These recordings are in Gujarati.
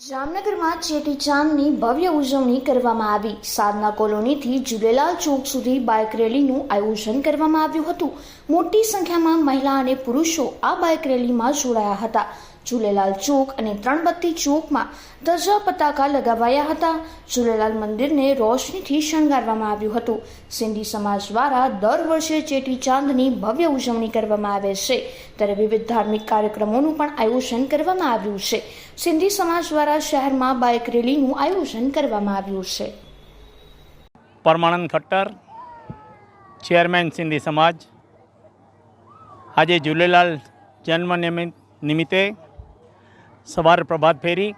જામનગરમાં ચેટીચાંદની ભવ્ય ઉજવણી કરવામાં આવી. સાધના કોલોનીથી ઝૂલેલાલ ચોક સુધી બાઇક રેલીનું આયોજન કરવામાં આવ્યું હતું. મોટી સંખ્યામાં મહિલા અને પુરુષો આ બાઇક રેલીમાં જોડાયા હતા. ઝૂલેલાલ ચોક અને ત્રણબત્તી ચોકમાં ધજા પતાકા લગાવાયા હતા. ઝૂલેલાલ મંદિરને રોશનીથી શણગારવામાં આવ્યું હતું. સિંધી સમાજ દ્વારા દર વર્ષે ચેટીચાંદની ભવ્ય ઉજવણી કરવામાં આવે છે. ત્યારે વિવિધ ધાર્મિક કાર્યક્રમોનું પણ આયોજન કરવામાં આવ્યું છે. સિંધી સમાજ દ્વારા શહેરમાં બાઇક રેલીનું આયોજન કરવામાં આવ્યું છે. પરમાનંદ ખટ્ટર, ચેરમેન સિંધી સમાજ. આજે ઝૂલેલાલ જન્મ નિમિ- નિમિત્તે સવારે પ્રભાત ફેરી.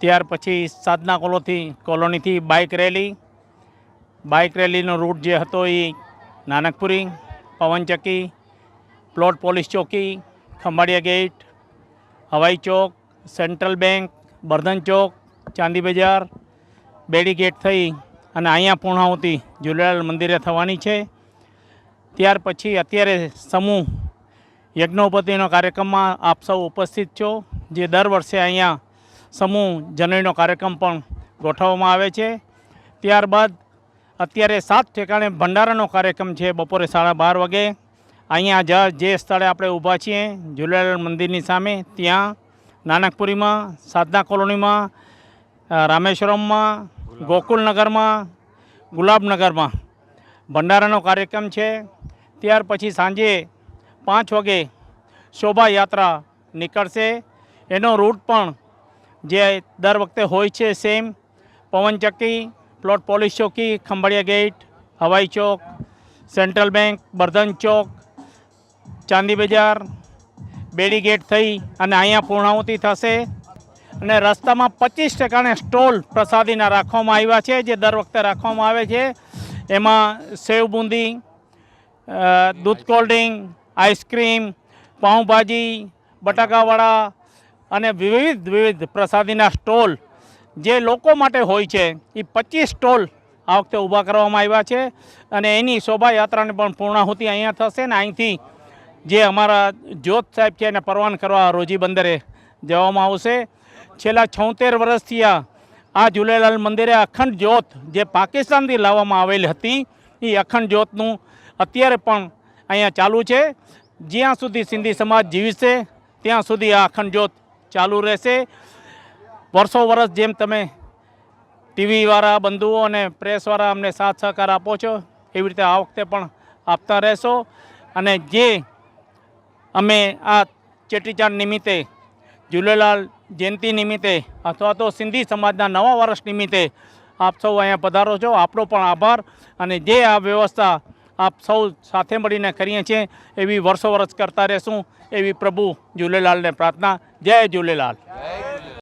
ત્યાર પછી સાધના કોલોથી, કોલોનીથી બાઇક રેલી. બાઇક રેલીનો રૂટ જે હતો એ નાનકપુરી પવનચક્કી પ્લોટ પોલીસ ચોકી, ખંભાળિયા ગેટ, હવાઈ ચોક, સેન્ટ્રલ બેંક, બર્ધન ચોક, ચાંદી બજાર, બેડી ગેટ થઈ અને અહીંયા પૂર્ણાહુતિ ઝૂલેલાલ મંદિરે થવાની છે. ત્યાર પછી અત્યારે સમૂહ યજ્ઞોપતિનો કાર્યક્રમમાં આપ સૌ ઉપસ્થિત છો. જે દર વર્ષે અહીંયા સમૂહ જનોઈનો કાર્યક્રમ પણ ગોઠવવામાં આવે છે. ત્યારબાદ અત્યારે સાત ઠેકાણે ભંડારાનો કાર્યક્રમ છે બપોરે સાડા બાર વાગે. અહીંયા જ જે સ્થળે આપણે ઊભા છીએ ઝૂલેલાલ મંદિરની સામે, ત્યાં નાનકપુરીમાં, સાધના કોલોનીમાં રામેશ્વરમમાં, ગોકુલનગરમાં, ગુલાબનગરમાં ભંડારાનો કાર્યક્રમ છે. ત્યાર પછી સાંજે પાંચ વાગે શોભાયાત્રા નીકળશે. એનો રૂટ પણ જે દર વખતે હોય છે સેમ પવનચક્કી પ્લોટ પોલીસ ચોકી, ખંભાળિયા ગેટ હવાઈ ચોક સેન્ટ્રલ બેંક બર્ધન ચોક, ચાંદી બજાર, બેડી ગેટ થઈ અને અહીંયા પૂર્ણાહુતિ થશે. અને રસ્તામાં પચીસ ટકાને સ્ટોલ પ્રસાદીના રાખવામાં આવ્યા છે, જે દર વખતે રાખવામાં આવે છે. એમાં સેવ બુંદી દૂધ કોલ્ડ્રિંક આઈસ્ક્રીમ પાઉંભાજી, બટાકાવાળા અને વિવિધ વિવિધ પ્રસાદીના સ્ટોલ જે લોકો માટે હોય છે એ પચીસ સ્ટોલ આ વખતે ઊભા કરવામાં આવ્યા છે અને એની શોભાયાત્રાને પણ પૂર્ણાહુતિ અહીંયા થશે ને અહીંથી જે અમારા જ્યોત સાહેબ છે એને પરવાન કરવા રોજી બંદરે જવામાં આવશે. છેલ્લા છોતેર વર્ષથી આ ઝૂલેલાલ મંદિરે અખંડ જ્યોત જે પાકિસ્તાનથી લાવવામાં આવેલી હતી એ અખંડ જ્યોતનું અત્યારે પણ અહીંયા ચાલુ છે. જ્યાં સુધી સિંધી સમાજ જીવશે, ત્યાં સુધી આ અખંડ જ્યોત ચાલુ રહેશે. વર્ષો વર્ષ જેમ તમે ટીવીવાળા, બંધુઓ અને પ્રેસવાળા અમને સાથ સહકાર આપો છો, એવી રીતે આ વખતે પણ આપતા રહેશો. અને જે અમે આ ચેટીચાંદ નિમિત્તે ઝૂલેલાલ જયંતિ નિમિત્તે અથવા તો સિંધી સમાજના નવા વર્ષ નિમિત્તે આપ સૌ અહીંયા પધારો છો. આપણો પણ આભાર અને જે આ વ્યવસ્થા આપ સૌ સાથે મળીને કરીએ છીએ એવી વર્ષો વર્ષ કરતા રહેશું એવી પ્રભુ ઝૂલેલાલને પ્રાર્થના. જય ઝૂલેલાલ.